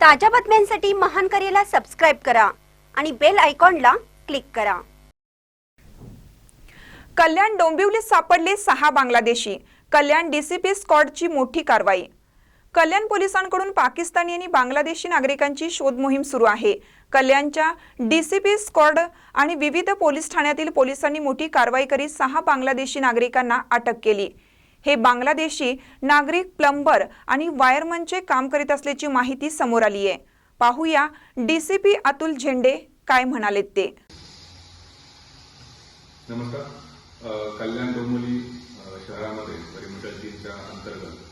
ताज्या बातम्यांसाठी महान करेला सबस्क्राईब करा आणि बेल आयकॉनला क्लिक करा. कल्याण डोंबिवलीत सापडले सहा बांगलादेशी. कल्याण डीसीपी स्कॉडची मोठी कारवाई. कल्याण पोलिसांकडून पाकिस्तानी आणि बांगलादेशी नागरिकांची शोध मोहीम सुरू आहे. कल्याणच्या डीसीपी स्कॉड आणि विविध पोलीस ठाण्यातील पोलिसांनी मोठी कारवाई करीत सहा बांगलादेशी नागरिकांना अटक केली. हे बांगलादेशी नागरिक प्लंबर आणि वायरमनचे काम करीत असल्याची माहिती समोर आली आहे. पाहूया डीसीपी अतुल झेंडे काय म्हणाले ते. नमस्कार. कल्याण डोंबिवली शहरामध्ये परिमंडळ तीनच्या अंतर्गत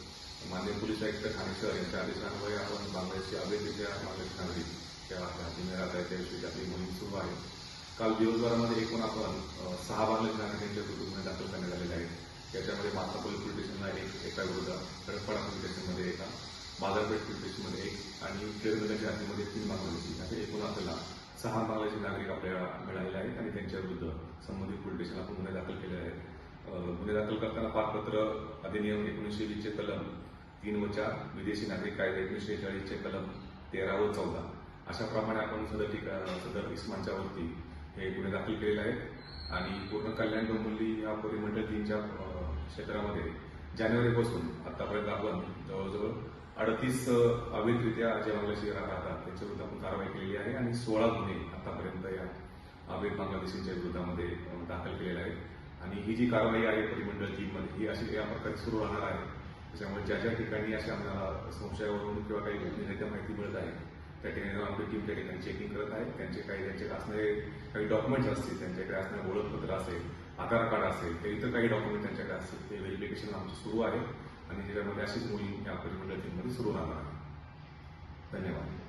माननीय पोलीस आयुक्त ठाणे शहर यांच्या आदेशान्वये आपण बांगलादेशी अवैधरित्या बांगलादेश नागरिक त्या हातीने राहत आहेत त्याविषयी आपली मोहीम सुरू आहे. काल दिवसभरामध्ये एकूण आपण सहा बांगलादेश नागरिकांच्या विरुद्ध दाखल त्याच्यामध्ये माता पोलीस स्टेशनला एक एका विरुद्ध. कडकपाडा पोलीस स्टेशनमध्ये एका बाजारपेठ पोलीस स्टेशनमध्ये एक आणि केरळच्या हद्दीमध्ये तीन बांगलादेशी असे एकूण आपल्याला सहा बांगलादेशी नागरिक आपल्याला मिळालेले आहेत आणि त्यांच्या विरुद्ध संबंधित पोलीस स्टेशन आपण गुन्हे दाखल केले आहेत. गुन्हे दाखल करताना पारपत्र अधिनियम एकोणीसशे वीसचे कलम तीन व चार विदेशी नागरिक कायदा एकोणीसशे चाळीसचे कलम तेरा व चौदा. अशाप्रमाणे आपण सदर ठिकाण सदर इस्मांच्या वरती हे गुन्हे दाखल केलेले आहेत. आणि पूर्ण कल्याण डोंबिवली या परिमंडळ तीनच्या क्षेत्रामध्ये. जानेवारीपासून आतापर्यंत आपण जवळजवळ अडतीस अवैधरित्या जे बांगलादेशी राहतात त्यांच्याविरुद्ध आपण कारवाई केलेली आहे आणि सोळा गुन्हे आतापर्यंत या अवैध बांगलादेशींच्या विरोधामध्ये दाखल केलेले आहेत. आणि ही जी कारवाई आहे परिमंडळ टीममध्ये ही अशी या प्रकारे सुरू राहणार आहे. त्याच्यामुळे ज्या ज्या ठिकाणी अशा आम्हाला संशयावरून किंवा काही घटनेच्या माहिती मिळत आहे त्या ठिकाणी जाऊन आपली टीम त्या ठिकाणी चेकिंग करत आहे त्यांचे काही त्यांचे असणारे काही डॉक्युमेंट्स असतील त्यांच्याकडे असणारे ओळखपत्र असेल आधार कार्ड असेल ते इतर काही डॉक्युमेंट त्यांच्याकडे असतील ते व्हेरिफिकेशन आमचं सुरू आहे. आणि त्याच्यामध्ये अशीच मोहीम या परिमंडळ टीममध्ये सुरू राहणार आहे. धन्यवाद.